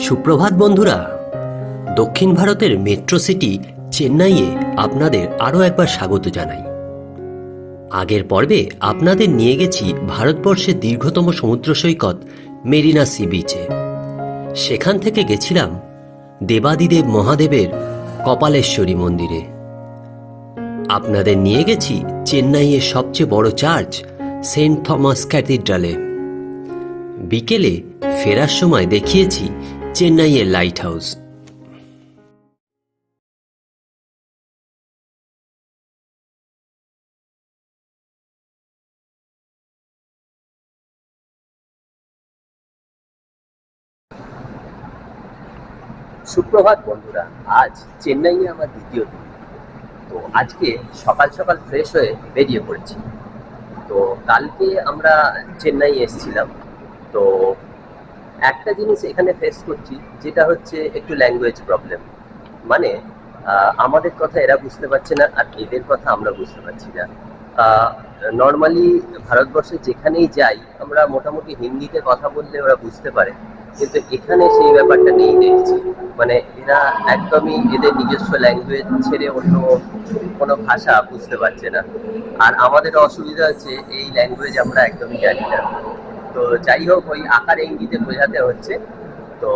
সুপ্রভাত বন্ধুরা, দক্ষিণ ভারতের মেট্রো সিটি চেন্নাইয়ে আপনাদের আরও একবার স্বাগত জানাই। আগের পর্বে আপনাদের নিয়ে গেছি ভারতবর্ষের দীর্ঘতম সমুদ্র সৈকত মেরিনা সি বিচে সেখান থেকে গেছিলাম দেবাদিদেব মহাদেবের কপালেশ্বরী মন্দিরে। আপনাদের নিয়ে গেছি চেন্নাইয়ের সবচেয়ে বড় চার্চ সেন্ট থমাস ক্যাথিড্রালে। বিকেলে ফেরার সময় দেখিয়েছি চেন্নাইয়ের লাইট হাউস সুপ্রভাত বন্ধুরা, আজ চেন্নাইয়ে আমার দ্বিতীয় দিন। তো আজকে সকাল সকাল ফ্রেশ হয়ে বেরিয়ে পড়েছি। তো কালকে আমরা চেন্নাই এসেছিলাম। তো একটা জিনিস এখানে ফেস করছি, যেটা হচ্ছে একটু ল্যাঙ্গুয়েজ প্রবলেম মানে আমাদের কথা এরা বুঝতে পারছে না আর এদের কথা আমরা বুঝতে পারছি না। নর্মালি ভারতবর্ষে যেখানেই যাই, আমরা মোটামুটি হিন্দিতে কথা বললে ওরা বুঝতে পারে। কিন্তু এখানে সেই ব্যাপারটা নেই দেখছি। মানে এরা একদমই এদের নিজস্ব ল্যাঙ্গুয়েজ ছেড়ে অন্য কোনো ভাষা বুঝতে পারছে না। আর আমাদের অসুবিধা হচ্ছে, এই ল্যাঙ্গুয়েজ আমরা একদমই জানি না। তো যাই হোক, ওই আকারে ইঙ্গিতে বোঝাতে হচ্ছে। তো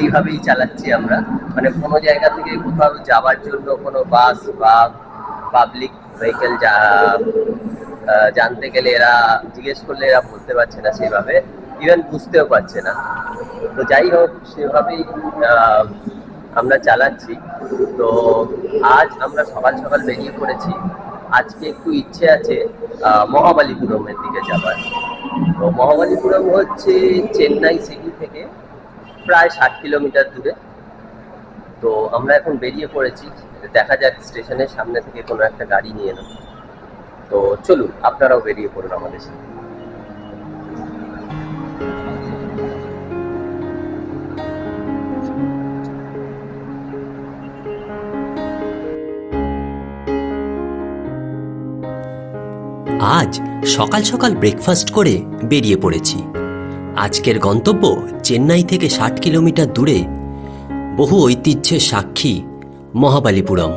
এইভাবেই চালাচ্ছি আমরা। মানে কোনো জায়গা থেকে কোথাও যাওয়ার জন্য কোনো বাস বা পাবলিক ভেহিকেল যা জানতে গেলে এরা, জিজ্ঞেস করলে এরা বলতে পারছে না সেভাবে। ইভেন বুঝতেও পারছে না। তো যাই হোক, সেভাবেই আমরা চালাচ্ছি। তো আজ আমরা সকাল সকাল বেরিয়ে পড়েছি। আজকে একটু ইচ্ছে আছে মহাবালিপুরমের দিকে যাবার। তো মহাবালিপুরম হচ্ছে চেন্নাই সিটি থেকে প্রায় ষাট কিলোমিটার দূরে। তো আমরা এখন বেরিয়ে পড়েছি, দেখা যাক স্টেশনের সামনে থেকে কোনো একটা গাড়ি নিয়ে নেব। তো চলুন, আপনারাও বেরিয়ে পড়ুন আমাদের সাথে। আজ সকাল সকাল ব্রেকফাস্ট করে বেরিয়ে পড়েছি। আজকের গন্তব্য চেন্নাই থেকে ষাট কিলোমিটার দূরে বহু ঐতিহ্যের সাক্ষী মহাবালিপুরম।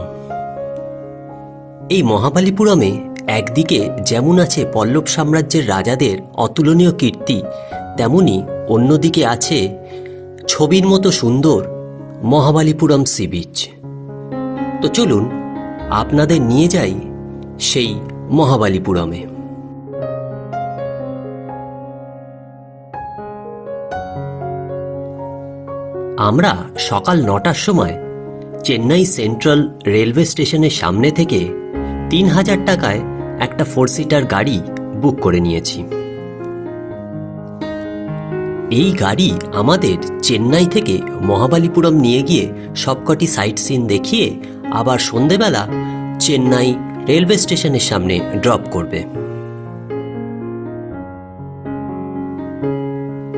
এই মহাবালিপুরমে একদিকে যেমন আছে পল্লব সাম্রাজ্যের রাজাদের অতুলনীয় কীর্তি, তেমনি অন্যদিকে আছে ছবির মতো সুন্দর মহাবালিপুরম সি বিচ। তো চলুন, আপনাদের নিয়ে যাই সেই মহাবালিপুরমে। আমরা সকাল নটার সময় চেন্নাই সেন্ট্রাল রেলওয়ে স্টেশনের সামনে থেকে তিন হাজার টাকায় একটা ফোর সিটার গাড়ি বুক করে নিয়েছি। এই গাড়ি আমাদের চেন্নাই থেকে মহাবালিপুরম নিয়ে গিয়ে সবকটি সাইট সিন দেখিয়ে আবার সন্ধেবেলা চেন্নাই রেলওয়ে স্টেশনের সামনে ড্রপ করবে।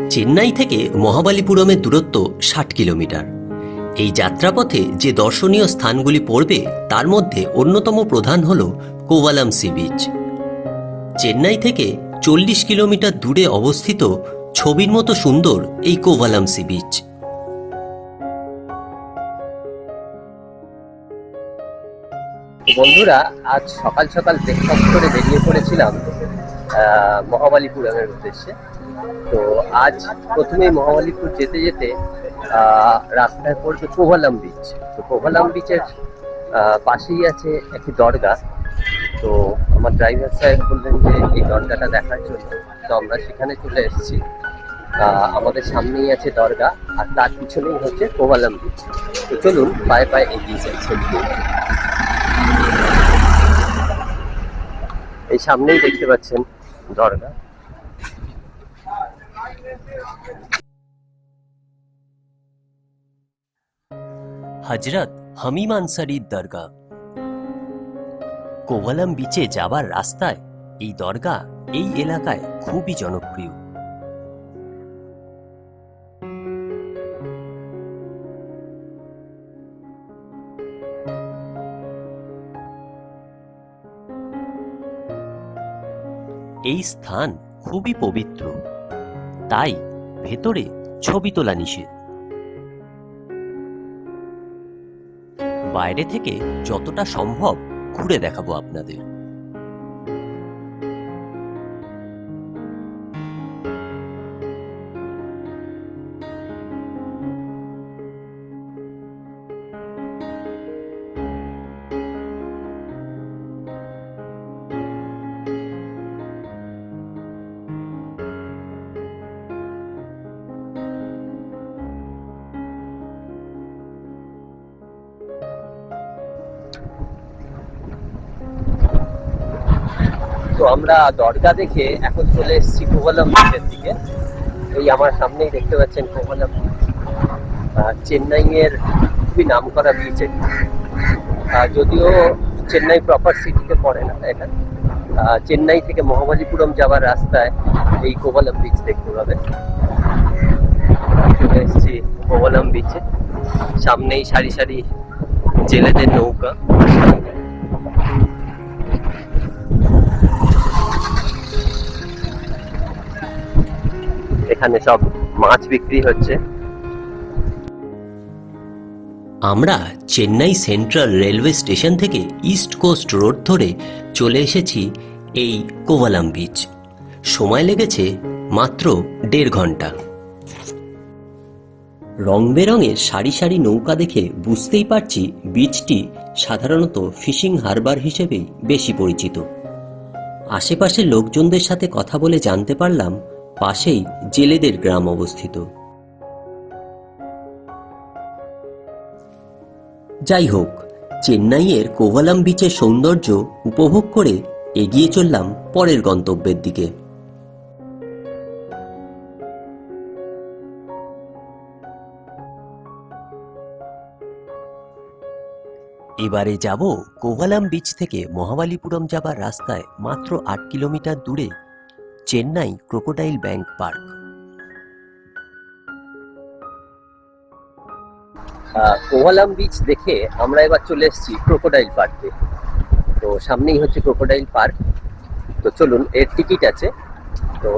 চেন্নাই থেকে মহাবালিপুরমের দূরত্ব ষাট কিলোমিটার। এই যাত্রাপথে যে দর্শনীয় স্থানগুলি পড়বে, তার মধ্যে অন্যতম প্রধান হল কোভালাম সি বিচ। চেন্নাই থেকে চল্লিশ কিলোমিটার দূরে অবস্থিত ছবির মতো সুন্দর এই কোভালাম সি বিচ। বন্ধুরা, আজ সকাল সকাল ব্রেকফাস্ট করে বেরিয়ে পড়েছিলাম মহাবালিপুরমের উদ্দেশ্যে। তো আজ প্রথমেই মহাবালিপুর যেতে যেতে রাস্তায় পড়বে কোভালাম বিচ তো কোভালাম বিচের পাশেই আছে একটি দরগা। তো আমার ড্রাইভার সাহেব বললেন যে, এই দরগাটা দেখার জন্য। তো আমরা সেখানে চলে এসেছি। আমাদের সামনেই আছে দরগা, আর তার পিছনেই হচ্ছে কোভালাম বিচ তো চলুন পায়ে পায়ে এগিয়ে যাচ্ছে এই সামনেই দেখতে পাচ্ছেন দরগা হজরত হামিম আনসারির দরগা কোভালাম বিচে যাবার রাস্তায় এই দরগা এই এলাকায় খুবই জনপ্রিয়। এই স্থান খুবই পবিত্র। তাই ভেতরে ছবি তোলা নিষেধ। বাইরে থেকে যতটা সম্ভব ঘুরে দেখাবো আপনাদের। আমরা দরগা দেখে এখন চলে এসেছি কোভালাম বিচের দিকে। এই আমার সামনেই দেখতে পাচ্ছেন কোভালাম চেন্নাই এর খুবই নাম করা বিচ যদিও চেন্নাই প্রপার সিটিতে পড়ে না এটা। চেন্নাই থেকে মহাবলীপুরম যাওয়ার রাস্তায় এই কোভালাম বিচ দেখতে পাবেন চলে এসেছি কোভালাম বিচে সামনেই সারি সারি জেলেদের নৌকা। এখানে সব মাছ বিক্রি হচ্ছে। আমরা চেন্নাই সেন্ট্রাল রেলওয়ে স্টেশন থেকে ইস্ট কোস্ট রোড ধরে চলে এসেছি এই কোভালাম বিচ। সময় লেগেছে মাত্র দেড় ঘণ্টা। রং বেরঙের সারি সারি নৌকা দেখে বুঝতেই পারছি বিচটি সাধারণত ফিশিং হারবার হিসেবেই বেশি পরিচিত। আশেপাশের লোকজনদের সাথে কথা বলে জানতে পারলাম পাশেই জেলেদের গ্রাম অবস্থিত। যাই হোক, চেন্নাইয়ের কোভালাম বিচের সৌন্দর্য উপভোগ করে এগিয়ে চললাম পরের গন্তব্যের দিকে। এবারে যাব কোভালাম বিচ থেকে মহাবালিপুরম যাবার রাস্তায় মাত্র আট কিলোমিটার দূরে চেন্নাই ক্রোকোডাইল ব্যাংক পার্ক। আহ, কোভালাম বিচ দেখে আমরা এবার চলে এসেছি ক্রোকোডাইল পার্কে। তো সামনেই হচ্ছে ক্রোকোডাইল পার্ক। তো চলুন এর টিকিট আছে। তো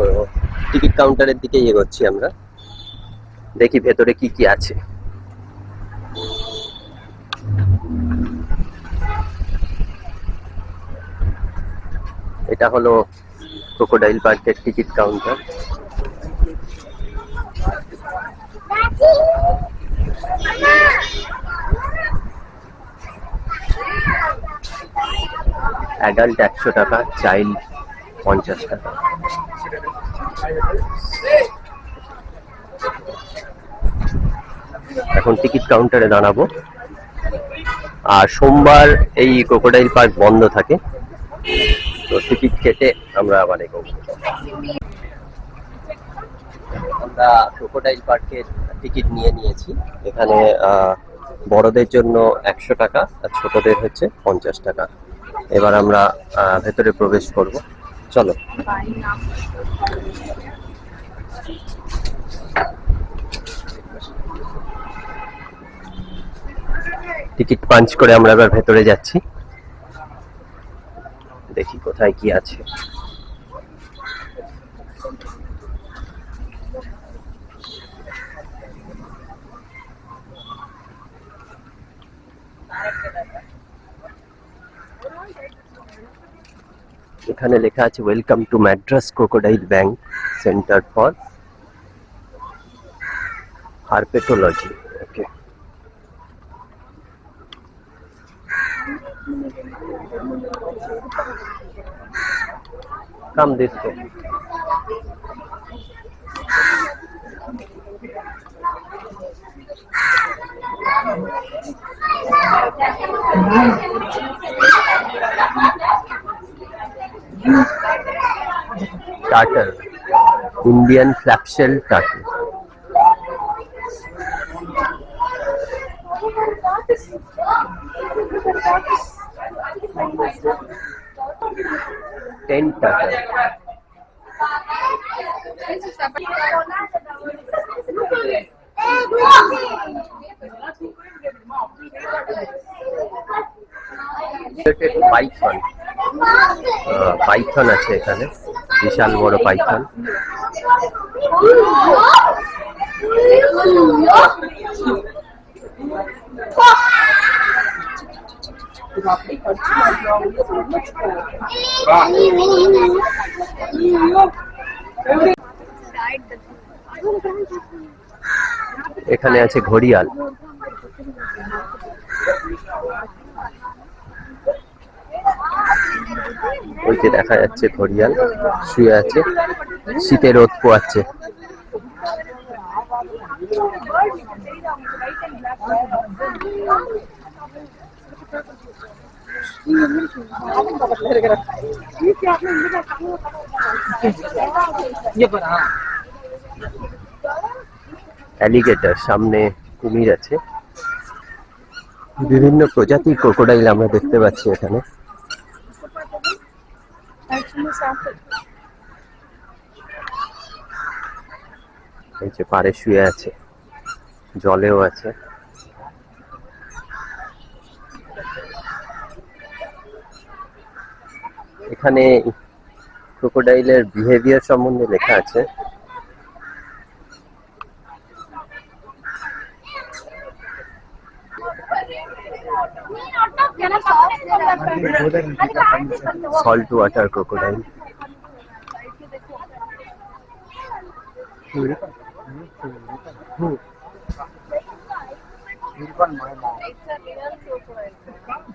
টিকিট কাউন্টারের দিকে এগোচ্ছি আমরা। দেখি ভেতরে কি কি আছে। এটা হলো ক্রোকোডাইল পার্কের টিকিট কাউন্টার অ্যাডাল্ট একশো টাকা চাইল্ড পঞ্চাশ টাকা। এখন টিকিট কাউন্টারে দাঁড়াবো। আর সোমবার এই ক্রোকোডাইল পার্ক বন্ধ থাকে। তো টিকিট কেটে আমরা আবার এগোবো আমরা ক্রোকোডাইল পার্কের টিকিট নিয়ে নিয়েছি। এখানে বড়দের জন্য একশো টাকা আর ছোটদের হচ্ছে পঞ্চাশ টাকা। এবার আমরা ভেতরে প্রবেশ করব। চলো। টিকিট পাঞ্চ করে আমরা এবার ভেতরে যাচ্ছি। দেখি, কোথায় কি আছে। এখানে লেখা আছে welcome to Madras Crocodile Bank Centre for Herpetology Come this way. Tartar, Indian flapshell turtle. Ten turtle python python আছে এখানে। বিশাল বড় পাইথন এখানে আছে ঘড়িয়াল। ওইতে দেখা যাচ্ছে ঘড়িয়াল শুয়ে আছে শীতের রোদ পোয়াচ্ছে। অ্যালিগেটর সামনে কুমির আছে। বিভিন্ন প্রজাতির ক্রোকোডাইল আমরা দেখতে পাচ্ছি এখানে। এই যে পাড়ে শুয়ে আছে, জলেও আছে। এখানে ক্রোকোডাইলের বিহেভিয়ার সম্বন্ধে লেখা আছে salt water crocodile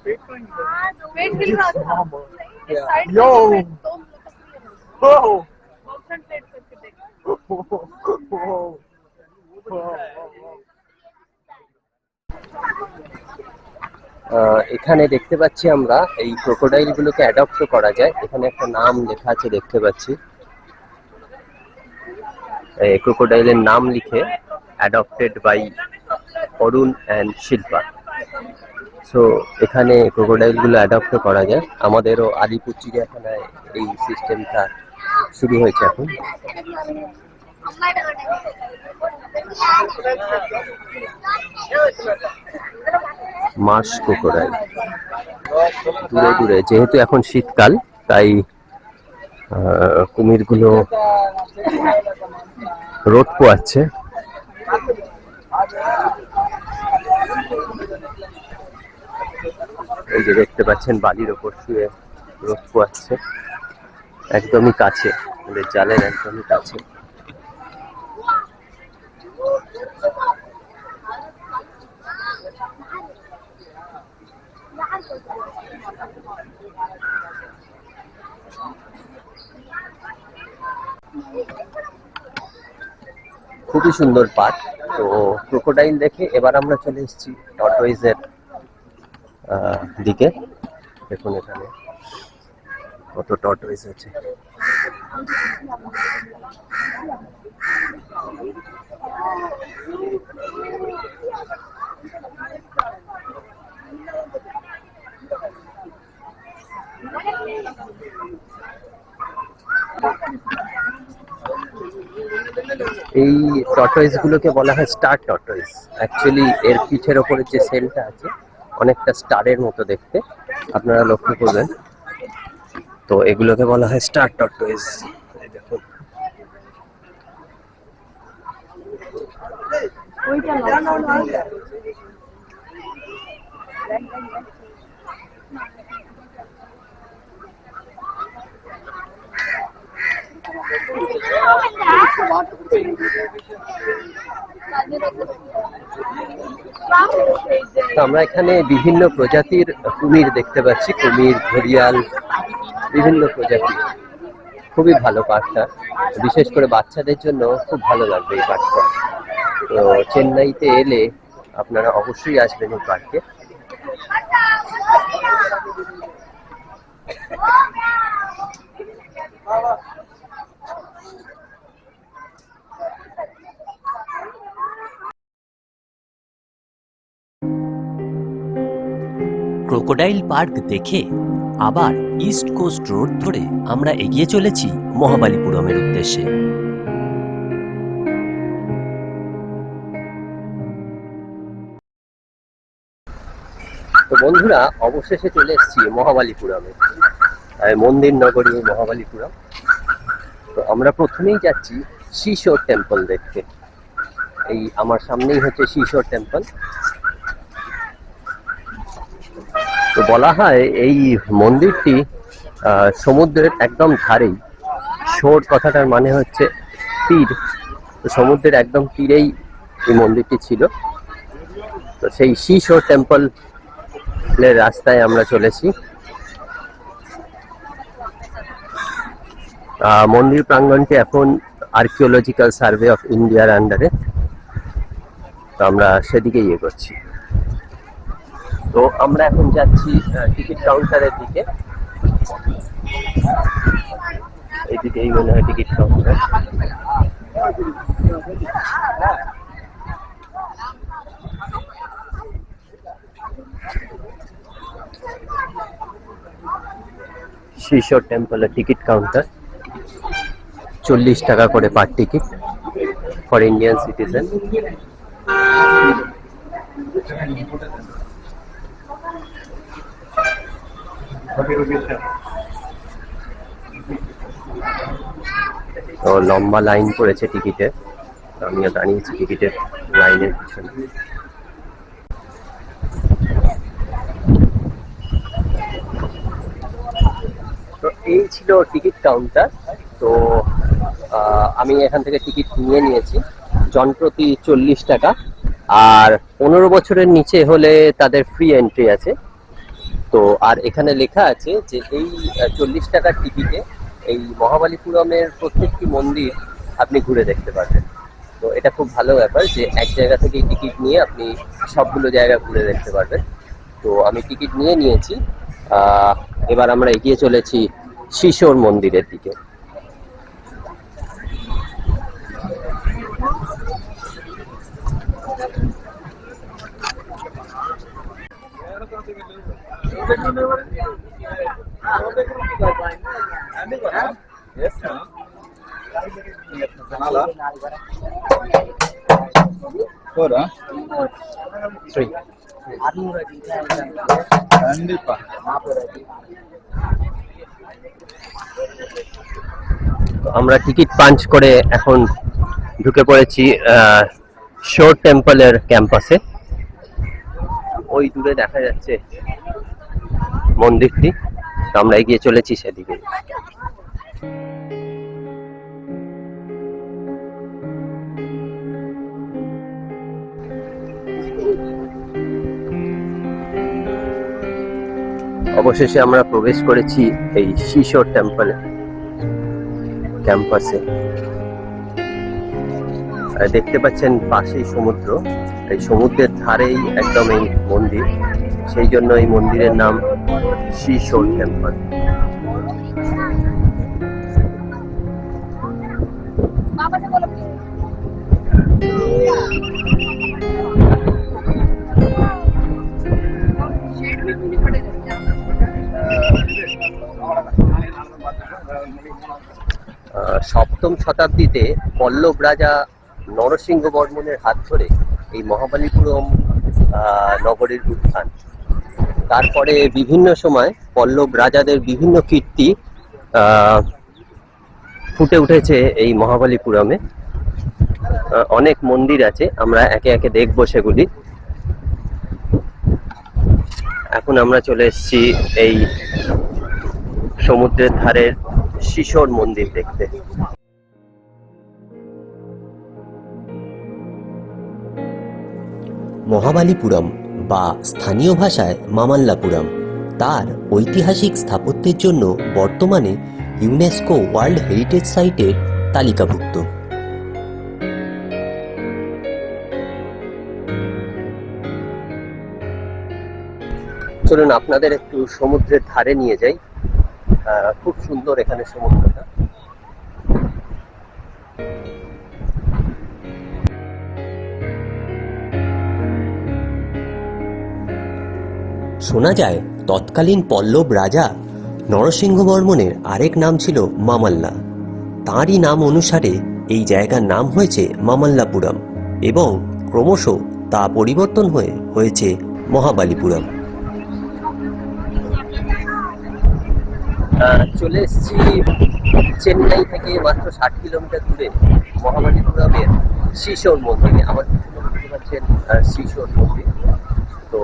Bitcoin. Ah, था इस साइड Yo. में तो Oh. कॉन्सेंट्रेट करके देख আহ, এখানে দেখতে পাচ্ছি আমরা এই ক্রোকোডাইল গুলোকে অ্যাডপ্ট করা যায় এখানে একটা নাম লেখা আছে দেখতে পাচ্ছি ক্রোকোডাইলের নাম লিখে adopted by Arun and Shilpa So এখানে ক্রোকোডাইলগুলো অ্যাডপ্ট করা যায়। আমাদেরও আলিপুর চিড়িয়াখানায় এই সিস্টেমটা শুরু হয়েছে এখন। মাস ক্রোকোডাইল দূরে দূরে। যেহেতু এখন শীতকাল, তাই কুমিরগুলো রোদ পোয়াচ্ছে। এই যে দেখতে পাচ্ছেন বালির ওপর শুয়ে রোদ পোয়াচ্ছে। একদমই কাছে ওদের জালের একদমই কাছে। খুবই সুন্দর পার্ক। তো ক্রোকোডাইল দেখে এবার আমরা চলে এসেছি টর্টয়েজের দিকে। দেখুন এখানে কত টর্টয়েজ আছে এই টর্টয়েজ গুলোকে বলা হয় স্টার টর্টয়েজ অ্যাকচুয়ালি এর পিঠের ওপরে যে সেলটা আছে অনেকটা স্টারের মতো দেখতে, আপনারা লক্ষ্য করবেন। তো এগুলোকে বলা হয় স্টার টর্টয়েজ দেখুন। তো আমরা এখানে বিভিন্ন প্রজাতির কুমির দেখতে পাচ্ছি। কুমির, ঘড়িয়াল, বিভিন্ন প্রজাতি। খুবই ভালো পার্কটা বিশেষ করে বাচ্চাদের জন্য খুব ভালো লাগবে এই পার্কটা তো চেন্নাইতে এলে আপনারা অবশ্যই আসবেন এই পার্কে। ক্রোকোডাইল পার্ক দেখে আবার ইস্ট কোস্ট রোড ধরে আমরা এগিয়ে চলেছি মহাবালিপুরমের উদ্দেশ্যে। তো বন্ধুরা, অবশেষে চলে এসেছি মহাবালিপুরমে। মন্দির নগরী মহাবালিপুরম। তো আমরা প্রথমেই যাচ্ছি শিশোর টেম্পল দেখতে। এই আমার সামনেই হচ্ছে শিশোর টেম্পল তো বলা হয়, এই মন্দিরটি সমুদ্রের একদম ধারেই। শোর কথাটার মানে হচ্ছে তীর। তো সমুদ্রের একদম তীরেই এই মন্দিরটি ছিল। তো সেই সি শোর টেম্পল এর রাস্তায় আমরা চলেছি। মন্দির প্রাঙ্গণটি এখন আর্কিওলজিক্যাল সার্ভে অফ ইন্ডিয়ার আন্ডারে তো আমরা সেদিকে ইয়ে করছি তো আমরা এখন যাচ্ছি টিকিট কাউন্টারের দিকে। এইদিকেই মনে হয় টিকিট কাউন্টার। শ্রীশ্বর টেম্পলের টিকিট কাউন্টার। চল্লিশ টাকা করে per ticket for Indian citizen. তো লম্বা লাইন পড়েছে টিকিটে। আমিও দাঁড়িয়েছি টিকিটের লাইনের পিছনে। তো এই ছিল টিকিট কাউন্টার। তো আমি এখান থেকে টিকিট নিয়ে নিয়েছি। জনপ্রতি চল্লিশ টাকা। আর পনেরো বছরের নিচে হলে তাদের ফ্রি এন্ট্রি আছে। তো আর এখানে লেখা আছে যে এই চল্লিশ টাকার টিকিটে এই মহাবালিপুরমের প্রত্যেকটি মন্দির আপনি ঘুরে দেখতে পারবেন। তো এটা খুব ভালো ব্যাপার যে এক জায়গা থেকে টিকিট নিয়ে আপনি সবগুলো জায়গা ঘুরে দেখতে পারবেন। তো আমি টিকিট নিয়ে নিয়েছি। এবার আমরা এগিয়ে চলেছি শিশোর মন্দিরের দিকে। Three. கண்டிப்பா তো আমরা টিকিট পাঞ্চ করে এখন ঢুকে পড়েছি শোর টেম্পলের ক্যাম্পাসে ওই দূরে দেখা যাচ্ছে মন্দিরটি আমরা এগিয়ে চলেছি সেদিকে। অবশেষে আমরা প্রবেশ করেছি এই শিশোর টেম্পলে ক্যাম্পাসে দেখতে পাচ্ছেন পাশেই সমুদ্র, এই সমুদ্রের ধারেই একদম এই মন্দির। সেই জন্য এই মন্দিরের নাম শ্রী টেম্পল। সপ্তম শতাব্দীতে পল্লব রাজা নরসিংহ বর্মনের হাত ধরে এই মহাবালীপুরম নগরের উত্থান। তারপরে বিভিন্ন সময় পল্লব রাজাদের বিভিন্ন কীর্তি ফুটে উঠেছে এই মহাবালিপুরমে। অনেক মন্দির আছে, আমরা একে একে দেখব সেগুলি। এখন আমরা চলে এসেছি এই সমুদ্রের ধারের শিশোর মন্দির দেখতে। মহাবালিপুরম বা স্থানীয় ভাষায় মামাল্লাপুরম। তার ঐতিহাসিক স্থাপত্যের জন্য বর্তমানে ইউনেস্কো ওয়ার্ল্ড হেরিটেজ সাইটের তালিকাভুক্ত। চলুন আপনাদের একটু সমুদ্রের ধারে নিয়ে যাই। খুব সুন্দর এখানে সমুদ্রটা। শোনা যায়, তৎকালীন পল্লব রাজা নরসিংহ বর্মনের আরেক নাম ছিল মামাল্লা। তাঁরই নাম অনুসারে এই জায়গার নাম হয়েছে মামাল্লাপুরম এবং ক্রমশ তা পরিবর্তন হয়ে হয়েছে মহাবালিপুরম। চলে এসেছি চেন্নাই থেকে মাত্র ষাট কিলোমিটার দূরে মহাবালিপুরমের শিশোর মন্দিরে। আমার পাচ্ছেন শিশোর মন্দির। তো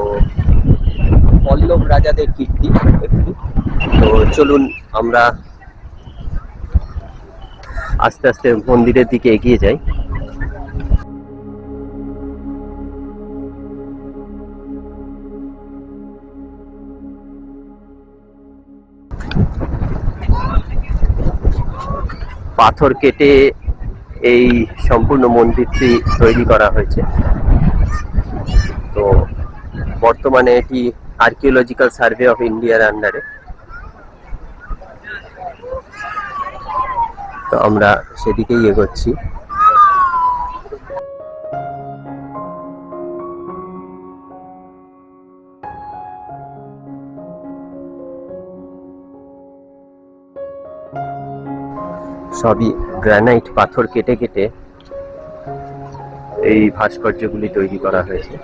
পল্লব রাজাদের কীর্তি একটু। তো চলুন আমরা আস্তে আস্তে মন্দিরের দিকে এগিয়ে যাই। পাথর কেটে এই সম্পূর্ণ মন্দিরটি তৈরি করা হয়েছে। তো বর্তমানে এটি আর্কিওলজিক্যাল সার্ভে অফ ইন্ডিয়ার আন্ডারে তো আমরা সেদিকেই এগোচ্ছি। সবই গ্রানাইট পাথর কেটে কেটে এই ভাস্কর্যগুলি তৈরি করা হয়েছে।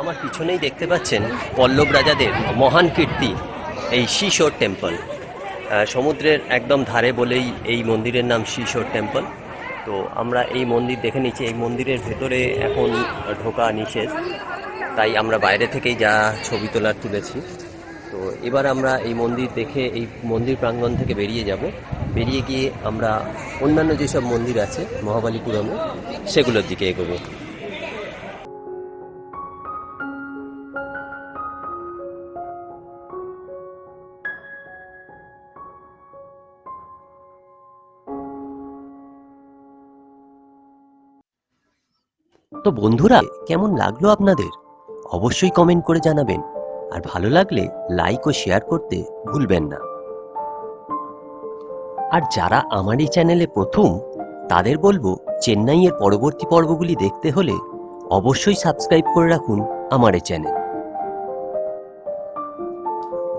আমার পিছনেই দেখতে পাচ্ছেন পল্লব রাজাদের মহান কীর্তি, এই শিশোর টেম্পল সমুদ্রের একদম ধারে বলেই এই মন্দিরের নাম শিশোর টেম্পল তো আমরা এই মন্দির দেখে নিচ্ছি, এই মন্দিরের ভেতরে এখন ঢোকা নিষেধ। তাই আমরা বাইরে থেকেই যা ছবি তোলার তুলেছি। তো এবার আমরা এই মন্দির দেখে, এই মন্দির প্রাঙ্গণ থেকে বেরিয়ে যাব। বেরিয়ে গিয়ে আমরা অন্যান্য যেসব মন্দির আছে মহাবালিপুরমে, সেগুলোর দিকে এগোবো। তো বন্ধুরা, কেমন লাগল আপনাদের? অবশ্যই কমেন্ট করে জানাবেন। আর ভালো লাগলে লাইক ও শেয়ার করতে ভুলবেন না। আর যারা আমার এই চ্যানেলে প্রথম, তাদের বলব চেন্নাইয়ের পরবর্তী পর্বগুলি দেখতে হলে অবশ্যই সাবস্ক্রাইব করে রাখুন আমার এই চ্যানেল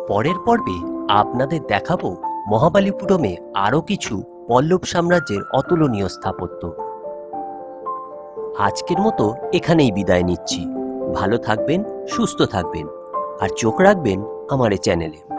পরের পর্বে আপনাদের দেখাবো মহাবালিপুরমে আরও কিছু পল্লব সাম্রাজ্যের অতুলনীয় স্থাপত্য। আজকের মতো এখানেই বিদায় নিচ্ছি। ভালো থাকবেন সুস্থ থাকবেন আর চোখ রাখবেন আমার চ্যানেলে।